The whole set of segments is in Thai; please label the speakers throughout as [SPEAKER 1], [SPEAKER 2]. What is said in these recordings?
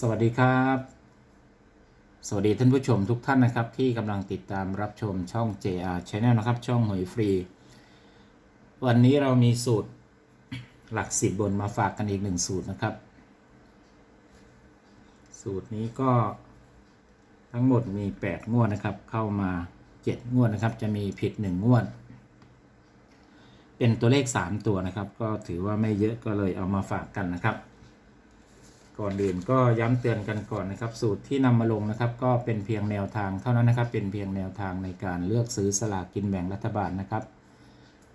[SPEAKER 1] สวัสดีครับ สวัสดีท่านผู้ชมทุกท่านนะครับ ที่กำลังติดตามรับชมช่อง JR Channel นะครับ ช่องหวยฟรี วันนี้เรามีสูตรหลักสิบบนมาฝากกันอีกหนึ่งสูตรนะครับ สูตรนี้ก็ทั้งหมดมี 8 งวดนะครับ เข้ามา 7 งวดนะครับ จะมีผิด 1 งวด เป็นตัวเลข 3 ตัวนะครับ ก็ถือว่าไม่เยอะก็เลยเอามาฝากกันนะครับ ก่อนอื่นก็ย้ำเตือนกันก่อนนะครับ สูตรที่นำมาลงนะครับ ก็เป็นเพียงแนวทางเท่านั้นนะครับ เป็นเพียงแนวทางในการเลือกซื้อสลากกินแบ่งรัฐบาลนะครับ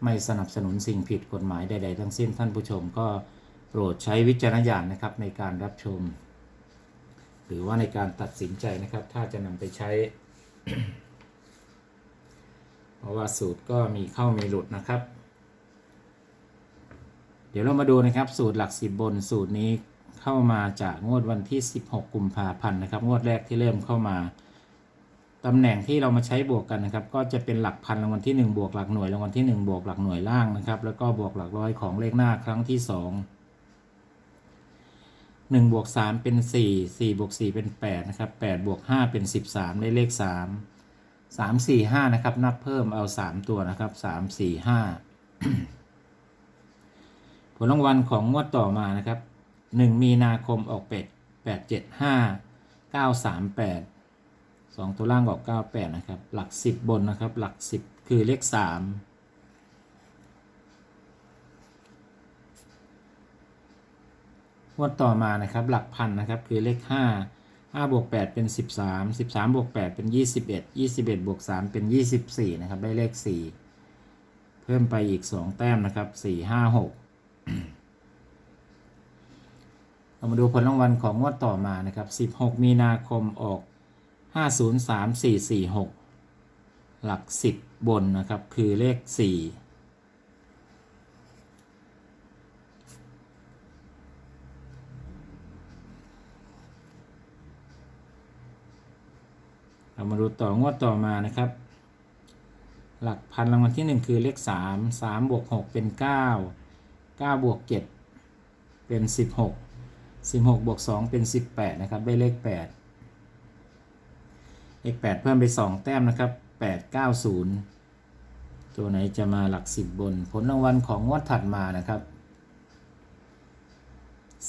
[SPEAKER 1] ไม่สนับสนุนสิ่งผิดกฎหมายใด ๆ ทั้งสิ้นท่านผู้ชมก็โปรดใช้วิจารณญาณนะครับในการรับชม หรือว่าในการตัดสินใจนะครับ ถ้าจะนำไปใช้ เพราะว่าสูตรก็มีเข้ามีหลุดนะครับ เดี๋ยวเรามาดูนะครับสูตรหลักสิบบนสูตรนี้ เข้ามาจากงวดวันที่ 16 กุมภาพันธ์นะครับ งวดแรกที่เริ่มเข้ามาตำแหน่งที่เรามาใช้บวกกันนะครับ ก็จะเป็นหลักพันรางวัลที่ 1 บวกหลักหน่วยรางวัลที่ 1 บวกหลักหน่วยล่างนะครับ แล้วก็บวกหลักร้อยของเลขหน้าครั้งที่ 2 1บวก3เป็น 4 4บวก4เป็น8นะครับ8บวก5เป็น 13 ได้เลข 3 3 4 5นะครับนับเพิ่มเอา 3 ตัวนะครับ 3 4 5 ผลรางวัลของงวดต่อมานะครับ 1 มีนาคมออกเป็ด8 7 5 9 3 8 2 ตัวล่างออก98 นะครับ หลัก 10 บนนะครับ หลัก 10 คือเลข 3 งวดต่อมานะครับ หลักพันนะครับ คือเลข 5 5บวก8เป็น 13 13บวก8เป็น 21 21บวก3เป็น 24 นะครับ ได้เลข 4 เพิ่มไปอีก 2 แต้มนะครับ 4 5 6 เรามาดูผลรางวัลของงวดต่อมานะครับ 16 มีนาคมออก 503446 หลัก 10 บนนะครับ คือเลข 4 เรามาดูต่องวดต่อมานะครับ หลักพันรางวัลที่ 1 คือเลข 3 3บวก6เป็น 9 9บวก7เป็น 16 16บวก2เป็น 18 นะครับ ได้เลข 8 เลข 8 เพิ่มไป 2 แต้มนะครับ 8 9 0 ตัวไหนจะมาหลัก 10 บน ผลรางวัลของงวดถัดมานะครับ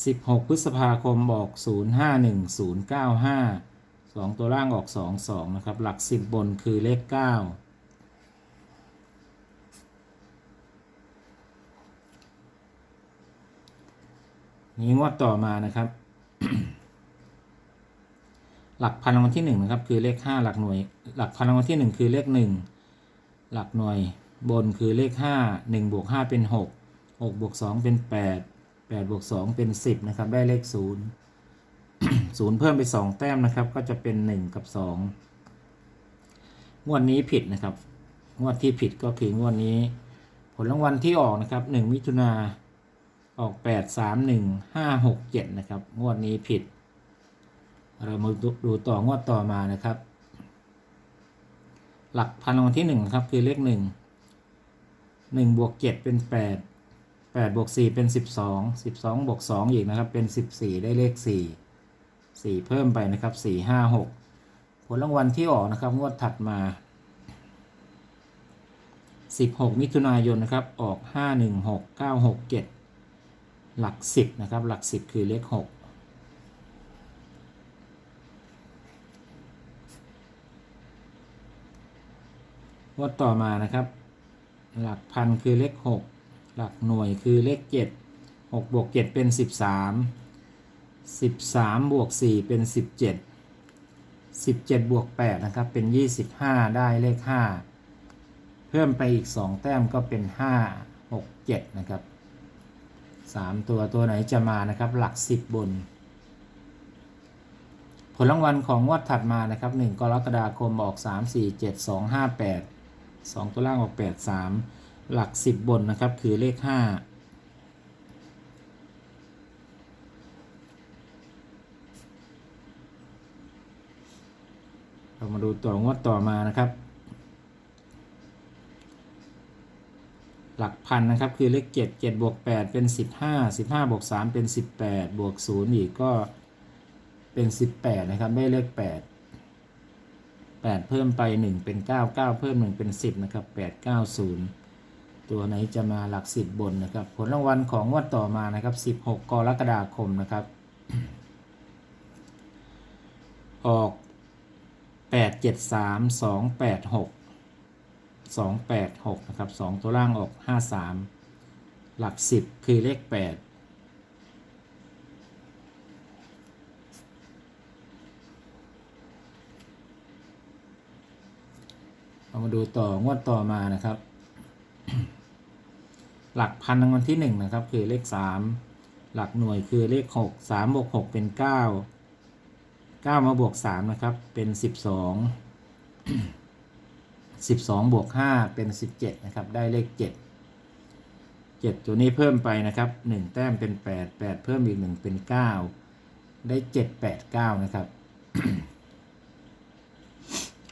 [SPEAKER 1] 16 พฤษภาคมออก 051095 2 ตัวล่างออก 22 นะครับ หลัก 10 บนคือเลข 9 นี้งวดต่อมานะครับ หลักพันรางวัลที่หนึ่งนะครับ คือเลขห้าหลักหน่วย หลักพันรางวัลที่หนึ่งคือเลขหนึ่งหลักหน่วยบนคือเลขห้าหนึ่งบวกห้าเป็นหกหกบวกสองเป็นแปดแปดบวกสองเป็นสิบนะครับ ได้เลขศูนย์ศูนย์เพิ่มไปสองแต้มนะครับ ก็จะเป็นหนึ่งกับสองงวดนี้ผิดนะครับ งวดที่ผิดก็คืองวดนี้ ผลรางวัลที่ออกนะครับหนึ่งมิถุนา ออกแปดสามหนึ่งห้าหกเจ็ดนะครับ งวดนี้ผิด เรามาดูดต่องวดต่อมานะครับ หลักพันรางวัลที่หนึ่งครับคือเลขหนึ่งหนึ่งบวกเจ็ดเป็นแปดแปดบวกสี่เป็นสิบสองสิบสองบวกสองอีกนะครับ เป็นสิบสี่ได้เลขสี่สี่เพิ่มไปนะครับสี่ห้าหกผลรางวัลที่ออกนะครับ งวดถัดมา16มิถุนายนนะครับ ออก516 967หกเจ็ด หลัก 10 นะครับ หลัก 10 คือเลข6งวดต่อมานะครับ หลักพันคือเลข 6 หลักหน่วยคือเลข 7 6บวก7เป็น 13 13บวก4เป็น 17 17บวก8นะครับ เป็น 25 ได้เลข 5 เพิ่มไปอีก 2 แต้มก็เป็น 5 6 7 นะครับ 3 ตัวตัวไหนจะมานะครับหลัก 10 บน ผลรางวัลของงวดถัดมานะครับ1กรกฎาคมออก 3 4 7 2 5 8 2 ตัวล่างออก 8 3 หลัก 10 บนนะครับคือเลข 5 เรามาดูตัวงวดต่อมานะครับ หลักพันนะครับคือเลขเจ็ดเจ็ดบวกแปดเป็นสิบห้าสิบห้าบวกสามเป็นสิบแปดบวกศูนย์อีกก็เป็นสิบแปดนะครับ ได้เลขแปดแปดเพิ่มไปหนึ่งเป็นเก้าเก้าเพิ่มหนึ่งเป็นสิบนะครับแปดเก้าศูนย์ตัวไหนจะมาหลักสิบบนนะครับ ผลรางวัลของงวดต่อมานะครับสิบหกกรกฎาคมนะครับ ออกแปดเจ็ด สามสองแปดหกนะครับสองตัวล่างออกห้าสามหลักสิบคือเลขแปดเรามาดูต่องวดต่อมานะครับ หลักพันรางวัลที่หนึ่งนะครับ คือเลขสามหลักหน่วยคือเลขหกสามบวกหกเป็นเก้าเก้ามาบวกสามนะครับ เป็นสิ บสองสิบสองบวกห้าเป็นสิบเจ็ดนะครับ ได้เลขเจ็ดเจ็ดตัวนี้เพิ่มไปนะครับหนึ่งแต้มเป็นแปดแปดเพิ่มอีกหนึ่งเป็นเก้าได้เจ็ดแปดเก้านะครับ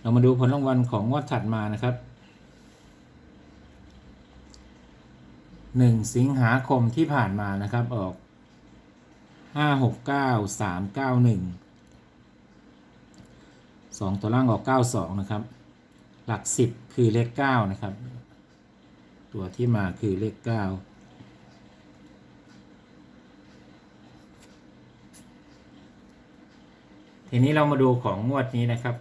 [SPEAKER 1] เรามาดูผลรางวัลของงวดถัดมานะครับหนึ่งสิงหาคมที่ผ่านมานะครับ ออกห้าหกเก้าสามเก้าหนึ่งสองตัวล่างออกเก้าสองนะครับ หลักสิบคือเลขเก้านะครับ ตัวที่มาคือเลขเก้าทีนี้เรามาดูของงวดนี้นะครับ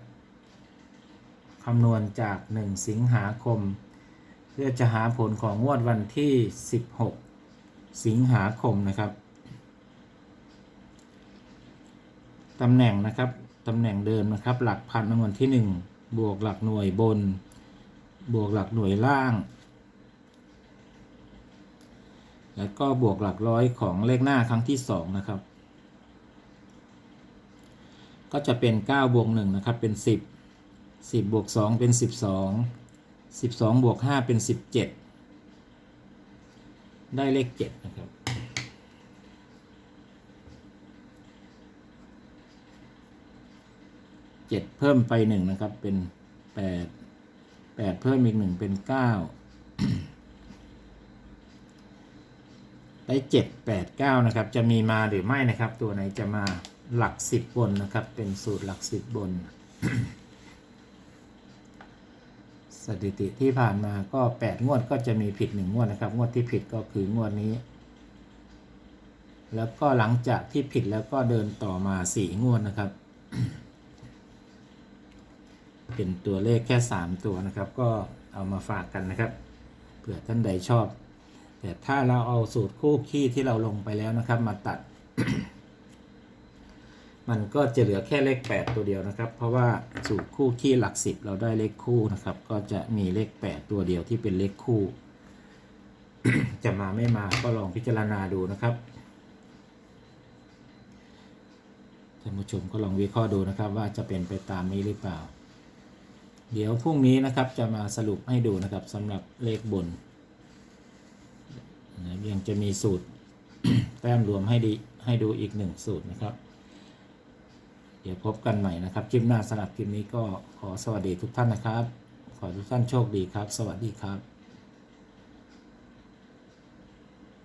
[SPEAKER 1] คำนวณจาก 1 สิงหาคม เพื่อจะหาผลของงวดวันที่ 16 สิงหาคมนะครับตำแหน่งนะครับตำแหน่งเดิมนะครับ หลักพันรางวัลที่ 1 บวกหลักหน่วยบน บวกหลักหน่วยล่าง แล้วก็บวกหลักร้อยของเลขหน้าครั้งที่2นะครับ ก็จะเป็น 9 บวก1นะครับ เป็น 10สิบบวกสองเป็นสิบสองสิบสองบวกห้าเป็นสิบเจ็ดได้เลขเจ็ดนะครับ เจ็ดเพิ่มไปหนึ่งนะครับ เป็นแปดแปดเพิ่มอีกหนึ่งเป็นเก้าได้เจ็ดแปดเก้านะครับ จะมีมาหรือไม่นะครับ ตัวไหนจะมาหลักสิบบนนะครับ เป็นสูตรหลักสิบบน สถิติที่ผ่านมาก็8งวดก็จะมีผิด1งงวดนะครับ งวดที่ผิดก็คืองวดนี้แล้วก็หลังจากที่ผิดแล้วก็เดินต่อมา4งวดนะครับ เป็นตัวเลขแค่ 3 ตัวนะครับ ก็เอามาฝากกันนะครับ เผื่อท่านใดชอบ แต่ถ้าเราเอาสูตรคู่ขี้ที่เราลงไปแล้วนะครับ มาตัด มันก็จะเหลือแค่เลข 8 ตัวเดียวนะครับ เพราะว่าสูตรคู่ขี้หลัก 10 เราได้เลขคู่นะครับ ก็จะมีเลข 8 ตัวเดียวที่เป็นเลขคู่ จะมาไม่มาก็ลองพิจารณาดูนะครับท่านผู้ชมก็ลองวิเคราะห์ดูนะครับ ว่าจะเป็นไปตามนี้หรือเปล่า เดี๋ยวพรุ่งนี้นะครับจะมาสรุปให้ดูนะครับสำหรับเลขบนนะยังจะมีสูตรแต้มรวมให้ดีให้ดูอีกหนึ่งสูตรนะครับ เดี๋ยวพบกันใหม่นะครับคลิปหน้าสำหรับคลิปนี้ก็ขอสวัสดีทุกท่านนะครับ ขอทุกท่านโชคดีครับ สวัสดีครับ